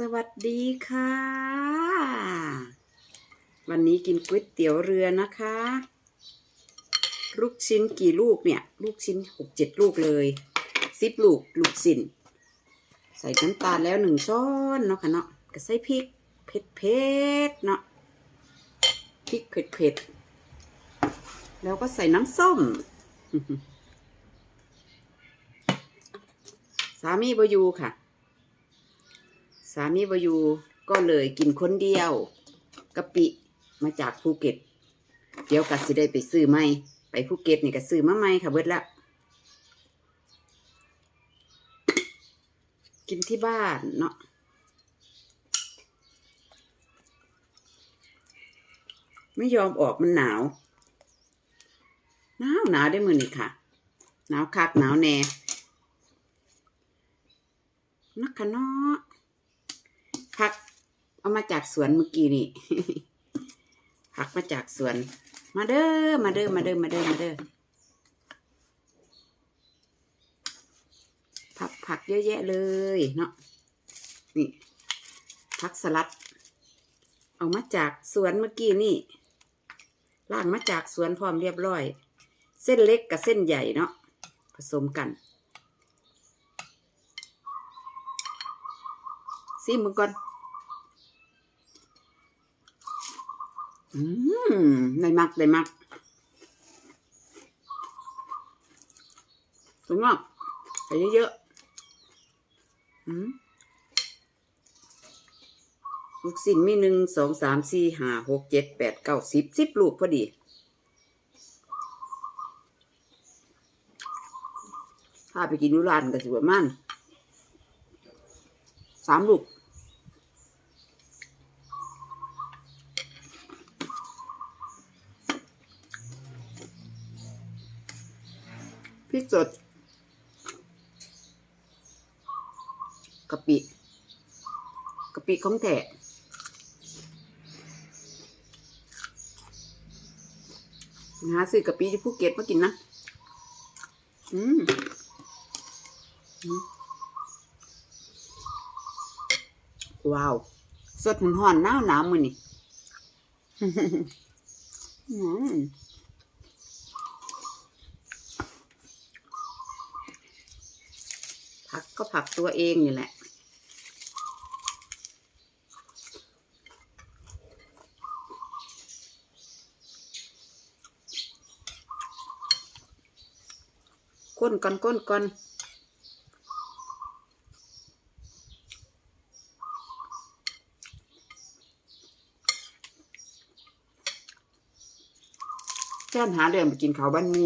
สวัสดีค่ะ วันนี้กินก๋วยเตี๋ยวเรือนะคะ ลูกชิ้นกี่ลูกเนี่ย ลูกชิ้นหกเจ็ดลูกเลยสิบลูกลูกสินใส่น้ำตาลแล้วหนึ่งช้อนเนาะค่ะเนาะก็ใส่พริกเผ็ดเผ็ดเนาะพริกเผ็ดเผ็ดแล้วก็ใส่น้ำส้ม สามีบอยูค่ะ สามีบอยู่ก็เลยกินคนเดียวกะปิมาจากภูเก็ต เดี๋ยวกัสิได้ไปซื้อไหมไปภูเก็ตนี่ก็ซื้อมาไหมค่ะเบิดละกินที่บ้านเนาะไม่ยอมออกมันหนาว หนาวหนาวได้มือนี่ค่ะ หนาวคักหนาวแน่นักขะเนาะ ผัก เอามาจากสวนเมื่อกี้นี่ผักมาจากสวน มาเด้อมาเด้อมาเด้อมาเด้อมาเด้อผักผักเยอะแยะเลยเนาะนี่ผักสลัด เอามาจากสวนเมื่อกี้นี่ล่างมาจากสวนพร้อมเรียบร้อย เส้นเล็กกับเส้นใหญ่เนาะผสมกัน ซิมึงก่อน อืมได้มักได้มักถึงว่าใส่เยอะๆอืมลูกสิ้นมีหนึ่งสองสามสี่ห้าหกเจ็ดแปดเก้าสิบสิบลูกพอดีถ้าไปกินอยุรานก็สิประมาณสามลูก ริกสดกะปิกะปิของแท้หาซื้อกะปิที่ภูเก็ตมากินนะ อืมว้าว สดห่อนๆหนาวหนาวมือนี่ อืม ผั ก็ผักตัวเองนี่แหละ ก้นก่อนก้นก่อนแจ้นหาเรื่องไปกินข้าวบ้านมู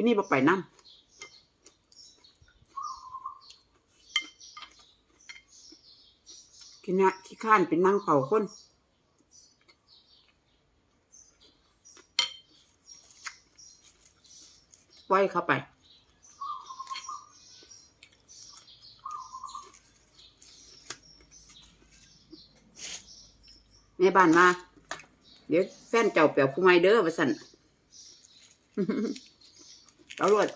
พี่นี่บอกไปนั่งกินนะขี้ข้านเป็นนั่งเป่าคนปล่อยเข้าไปแม่บ้านมา เดี๋ยวแฟนเจ้าเปียวผู้ไม่เด้อว่าสัน อารวด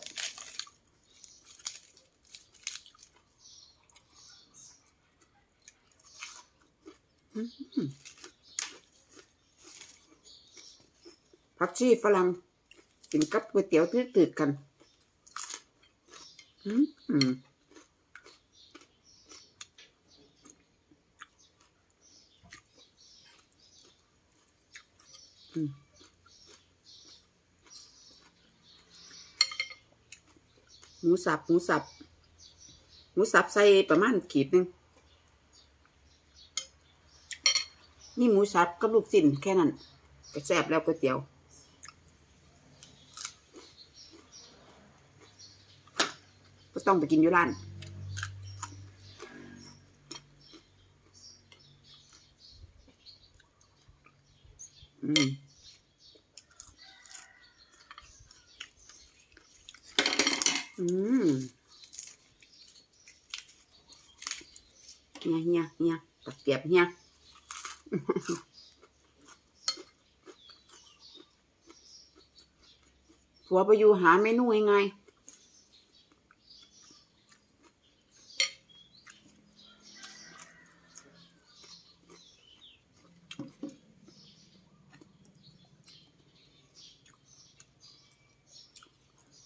ผักชีฝรั่งกินกับก๋วยเตี๋ยวตืดๆกัน อืมอืมอืม หมูสับหมูสับหมูสับใส่ประมาณขีดหนึ่งนี่หมูสับกับลูกสิ้นแค่นั้นก็แซ่บแล้วก๋วยเตี๋ยวก็ต้องไปกินอยู่ร้านอืม อืมเนี่ยเนี่ยเนี่ยตะเกียบเนี่ยผัวไปอยู่หาเมนูยังไง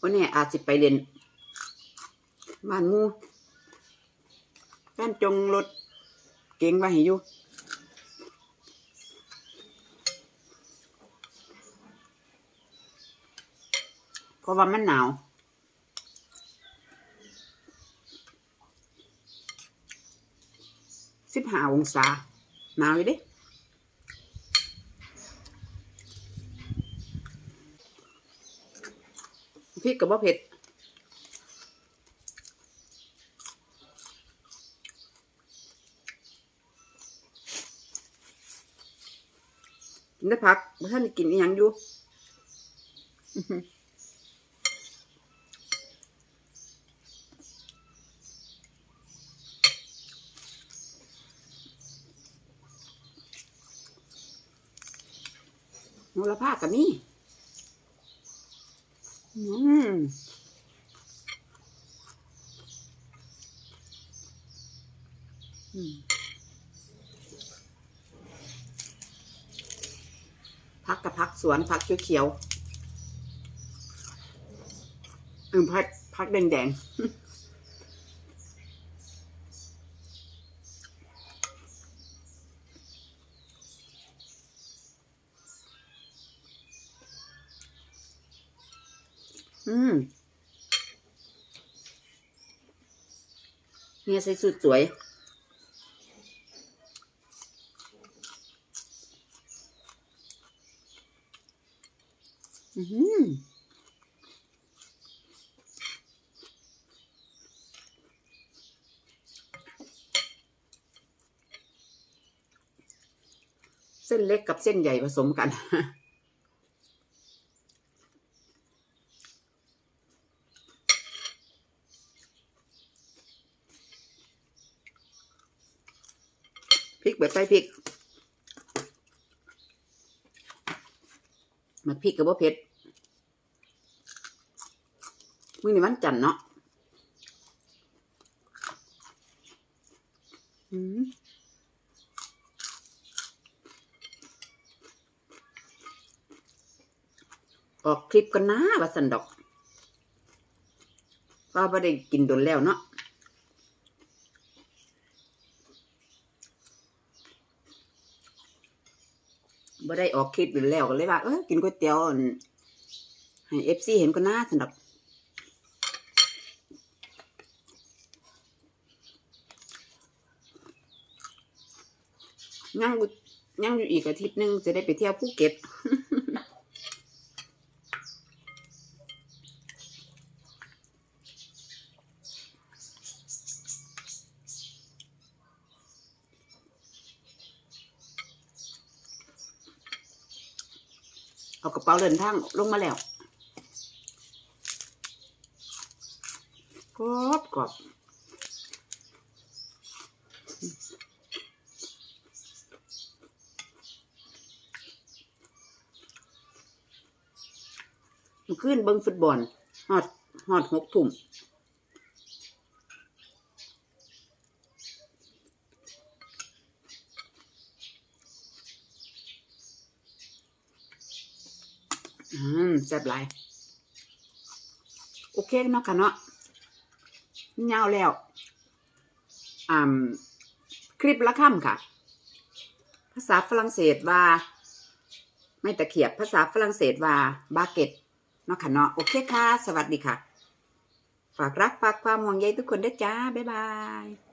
วันนี้อาจจะไปเรียน บ้านมูแฟนจงรถเก่งไว้ให้อยู่เพราะว่ามันหนาวสิบห้าองศาหนาวอยู่ดิพริกกับว่าเผ็ด กินได้พักบ่ท่านกินอีหยังอยู่อื้อหือโหระพกับนี่อืมอืม พักกับพักสวนพักเขียวๆเออพักพักแดงๆอืมเนี่ยใส่สุดสวย อือหือเส้นเล็กกับเส้นใหญ่ผสมกัน พริกแบบใส่พริก มาพริกกับว่าเผ็ด มื้อนี้วันจันทร์เนาะอืมออกคลิปกันนะว่าสันดอกก็ไม่ได้กินโดนแล้วเนาะบ่ได้ออกคลิปอยู่แล้วก็เลยว่า เออกินก๋วยเตี๋ยวอั่นให้เอฟซีเห็นก็น่าสนับ ยังอยู่ยังอยู่อีกอาทิตย์หนึงจะได้ไปเที่ยวภูเก็ตเอากระเป๋าเดินทางลงมาแล้วกรอบกรอบ ขึ้นเบิ้งฟุตบอลฮอดฮอดหกทุ่มอืมแซ่บหลาย โอเคเนาะค่ะเนาะยาวแล้วอ่าคลิปละค่ำค่ะ ภาษาฝรั่งเศสว่า ไม่ตะเขียบภาษาฝรั่งเศสว่าบาเก็ต เนาะค่ะเนาะโอเคค่ะ สวัสดีค่ะ ฝากรักฝากความห่วงใยทุกคนด้วยจ้า บ๊ายบาย